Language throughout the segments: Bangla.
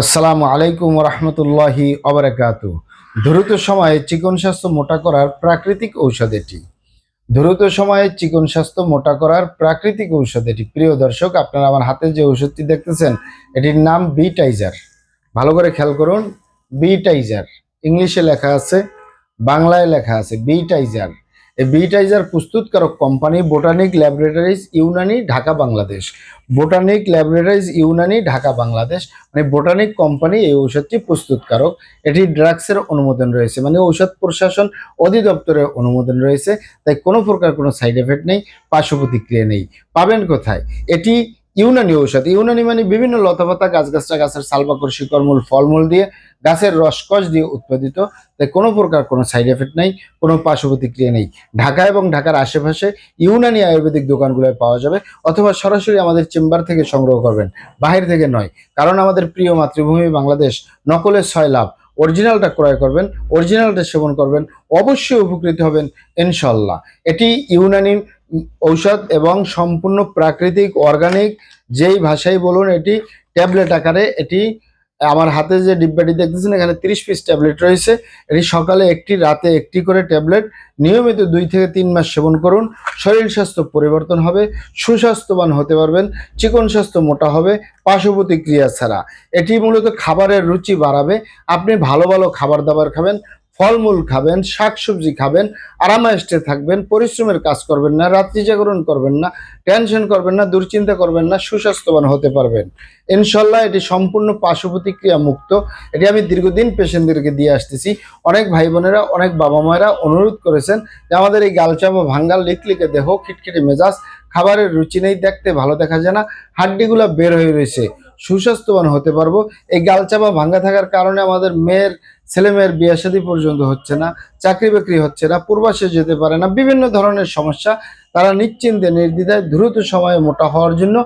আসসালামু আলাইকুম রহমতুল্লাহি অবরাকাতু দ্রুত সময়ে চিকন স্বাস্থ্য মোটা করার প্রাকৃতিক ঔষধ এটি। দ্রুত সময়ে চিকন স্বাস্থ্য মোটা করার প্রাকৃতিক ঔষধ এটি। প্রিয় দর্শক, আপনারা আমার হাতে যে ঔষধটি দেখতেছেন, এটির নাম বিটাইজার। ভালো করে খেয়াল করুন, বিটাইজার। ইংলিশে লেখা আছে, বাংলায় লেখা আছে বিটাইজার। বিটাইজার প্রস্তুতকারক company Botanic Laboratories Unani, Dhaka, Bangladesh. Botanic Laboratories Unani, Dhaka, Bangladesh. মানে বোটানিক কোম্পানি এই ঔষধটি প্রস্তুতকারক। এটি ড্রাগসের অনুমোদন রয়েছে মানে ঔষধ প্রশাসন অধিদপ্তরের অনুমোদন রয়েছে। তাই কোনো প্রকার কোনো সাইড এফেক্ট নেই, পার্শ্ব প্রতিক্রিয়া নেই। পাবেন কোথায়? এটি ইউনানি ঔষধ। ইউনানি মানে বিভিন্ন লতাপাতা গাছগাছরা গাছের সালবাকর শিকড়মূল, ফলমূল দিয়ে গাছের রসকস দিয়ে উৎপাদিত। তাই কোনো প্রকার কোনো সাইড এফেক্ট নেই, কোনো পার্শ্ব প্রতিক্রিয়া নেই। ঢাকা এবং ঢাকার আশেপাশে ইউনানি আয়ুর্বেদিক দোকানগুলোয় পাওয়া যাবে অথবা সরাসরি আমাদের চেম্বার থেকে সংগ্রহ করবেন। বাহির থেকে নয়, কারণ আমাদের প্রিয় মাতৃভূমি বাংলাদেশ নকলের ছয় লাভ। অরিজিনালটা ক্রয় করবেন, অরিজিনালটা সেবন করবেন, অবশ্যই উপকৃত হবেন, ইনশাল্লাহ। এটি ইউনানি ঔষধ এবং সম্পূর্ণ প্রাকৃতিক অর্গানিক যেই ভাষায় বলুন এটি, ট্যাবলেট আকারে এটি আমার হাতে যে ডিব্বাটি দেখতেছেন, এখানে তিরিশ পিস ট্যাবলেট রয়েছে। এটি সকালে একটি, রাতে একটি করে ট্যাবলেট নিয়মিত দুই থেকে তিন মাস সেবন করুন। শরীর স্বাস্থ্য পরিবর্তন হবে, সুস্বাস্থ্যবান হতে পারবেন, চিকন স্বাস্থ্য মোটা হবে পার্শ্বপ্রতিক্রিয়া ছাড়া। এটি মূলত খাবারের রুচি বাড়াবে। আপনি ভালো ভালো খাবার দাবার খাবেন ফলমূল খাবেন, শাকসবজি খাবেন আরামায়েস্টে থাকবেন, পরিশ্রমের কাজ করবেন না, রাত্রি জাগরণ করবেন না, টেনশন করবেন না, দুশ্চিন্তা করবেন না, সুস্বাস্থ্যবান হতে পারবেন। ইনশাল্লাহ এটি সম্পূর্ণ পার্শ্ব প্রতিক্রিয়া মুক্ত। এটি আমি দীর্ঘদিন পেশেন্টদেরকে দিয়ে আসতেছি। অনেক ভাই বোনেরা, অনেক বাবা মায়েরা অনুরোধ করেছেন যে আমাদের এই গালচাপা ভাঙ্গাল লিকলিকে দেহ, খিটখিটে মেজাজ, খাবারের রুচি নেই, দেখতে ভালো দেখা যায় না, হাড্ডিগুলো বের হয়ে রয়েছে। সুস্বাস্থ্যবান হতে পারব। এই গালচাপা ভাঙ্গা থাকার কারণে আমাদের মেয়ের ছেলে মেয়ের বিয়ে শাদী পর্যন্ত হচ্ছে না, চাকরি বাকরি হচ্ছে না, পূর্বাসে যেতে পারে না, বিভিন্ন ধরনের সমস্যা তারা নিশ্চিন্তে, নির্দ্বিধায় দ্রুত সময়ে মোটা হওয়ার জন্য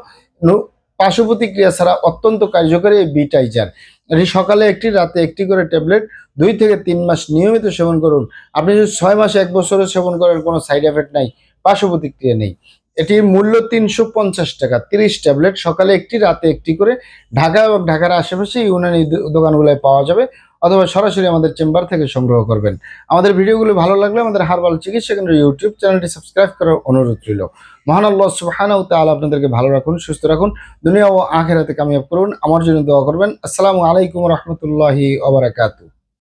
পার্শ্ব প্রতিক্রিয়া ছাড়া অত্যন্ত কার্যকরী এই বিটাইজার এটি সকালে একটি, রাতে একটি করে ট্যাবলেট, দুই থেকে তিন মাস নিয়মিত সেবন করুন। আপনি যদি ছয় মাস, এক বছরে সেবন করেন, কোনো সাইড এফেক্ট নাই পার্শ্ব প্রতিক্রিয়া নেই। এটির মূল্য তিনশো পঞ্চাশ টাকা, তিরিশ ট্যাবলেট, সকালে একটি, রাতে একটি করে। ঢাকা এবং ঢাকার আশেপাশে ইউনানি দোকানগুলোয় পাওয়া যাবে। অথবা সরাসরি আমাদের চেম্বার থেকে সংগ্রহ করবেন। আমাদের ভিডিওগুলো ভালো লাগলে আমাদের হারবাল চিকিৎসা কেন্দ্র ইউটিউব চ্যানেলটি সাবস্ক্রাইব করার অনুরোধ রইল। মহান আল্লাহ সুবহানাহু ওয়া তাআলা আপনাদেরকে ভালো রাখুন, সুস্থ রাখুন। দুনিয়া ও আখেরাতে কামিয়াব করুন। আমার জন্য দোয়া করবেন। আসসালামু আলাইকুম রহমতুল্লাহি ওয়া বারাকাতুহু।